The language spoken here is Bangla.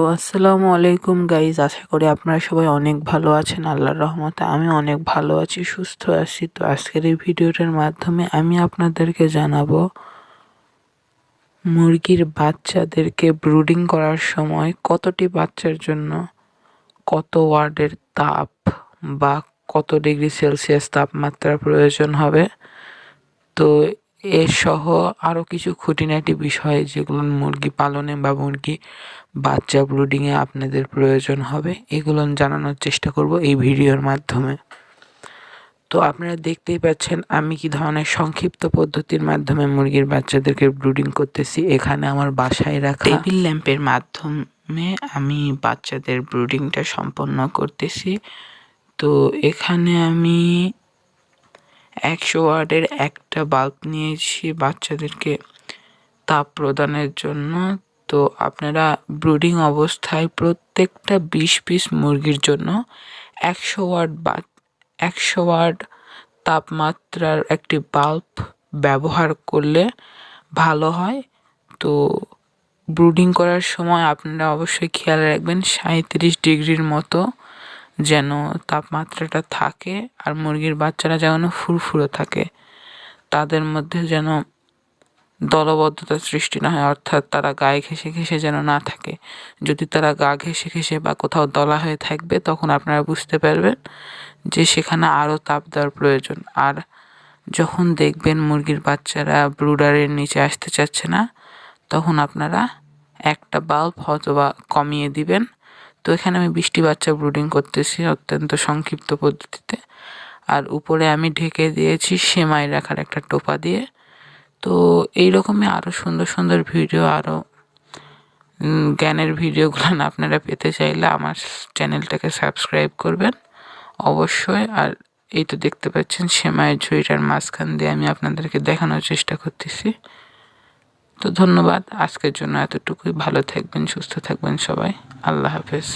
তো আসসালামু আলাইকুম গাইজ আশা করি আপনারা সবাই অনেক ভালো আছেন, আল্লাহর রহমতে আমি অনেক ভালো আছি, সুস্থ আছি। তো আজকের এই ভিডিওটার মাধ্যমে আমি আপনাদেরকে জানাব মুরগির বাচ্চাদেরকে ব্রুডিং করার সময় কতটি বাচ্চার জন্য কত ওয়ার্ডের তাপ বা কত ডিগ্রি সেলসিয়াস তাপমাত্রার প্রয়োজন হবে। তো এর সহ আরও কিছু খুঁটিনাটি বিষয় যেগুলো মুরগি পালনে বা মুরগি বাচ্চা ব্রুডিংয়ে আপনাদের প্রয়োজন হবে, এগুলো জানানোর চেষ্টা করব এই ভিডিওর মাধ্যমে। তো আপনারা দেখতেই পাচ্ছেন আমি কি ধরনের সংক্ষিপ্ত পদ্ধতির মাধ্যমে মুরগির বাচ্চাদেরকে ব্রুডিং করতেছি, এখানে আমার বাসায় রাখা টেবিল ল্যাম্পের মাধ্যমে আমি বাচ্চাদের ব্রুডিংটা সম্পন্ন করতেছি। তো এখানে আমি একশো ওয়ার্ডের একটা বাল্ব নিয়েছি বাচ্চাদেরকে তাপ প্রদানের জন্য। তো আপনারা ব্রুডিং অবস্থায় প্রত্যেকটা বিশ পিস মুরগির জন্য একশো ওয়ার্ড বা একশো ওয়ার্ড তাপমাত্রার একটি বাল্ব ব্যবহার করলে ভালো হয়। তো ব্রুডিং করার সময় আপনারা অবশ্যই খেয়াল রাখবেন সাঁত্রিশ ডিগ্রির মতো যেন তাপমাত্রাটা থাকে আর মুরগির বাচ্চারা যেন ফুরফুরে থাকে। তাদের মধ্যে যেন দলবদ্ধতা সৃষ্টি না হয়, অর্থাৎ তারা গায়ে ঘেসে ঘেসে যেন না থাকে। যদি তারা গা ঘেসে ঘেসে বা কোথাও দলা হয়ে থাকবে, তখন আপনারা বুঝতে পারবেন যে সেখানে আরও তাপ দেওয়ার প্রয়োজন। আর যখন দেখবেন মুরগির বাচ্চারা ব্রুডারের নিচে আসতে চাচ্ছে না, তখন আপনারা একটা বাল্ব হয়তো কমিয়ে দিবেন। তো এখানে আমি বৃষ্টি বাচ্চা ব্রুডিং করতেছি অত্যন্ত সংক্ষিপ্ত পদ্ধতিতে। আর উপরে আমি ঢেকে দিয়েছি সেমাই রাখার একটা টোপা দিয়ে। তো এই রকমই আরও সুন্দর সুন্দর ভিডিও আরও জ্ঞানের ভিডিওগুলো আপনারা পেতে চাইলে আমার চ্যানেলটাকে সাবস্ক্রাইব করবেন অবশ্যই। আর এই তো দেখতে পাচ্ছেন সেমাইয়ের ঝুড়িটার মাঝখান দিয়ে আমি আপনাদেরকে দেখানোর চেষ্টা করতেছি। তো ধন্যবাদ। আজকের জন্য এতটুকুই। ভালো থাকবেন সুস্থ থাকবেন সবাই। আল্লাহ হাফেজ।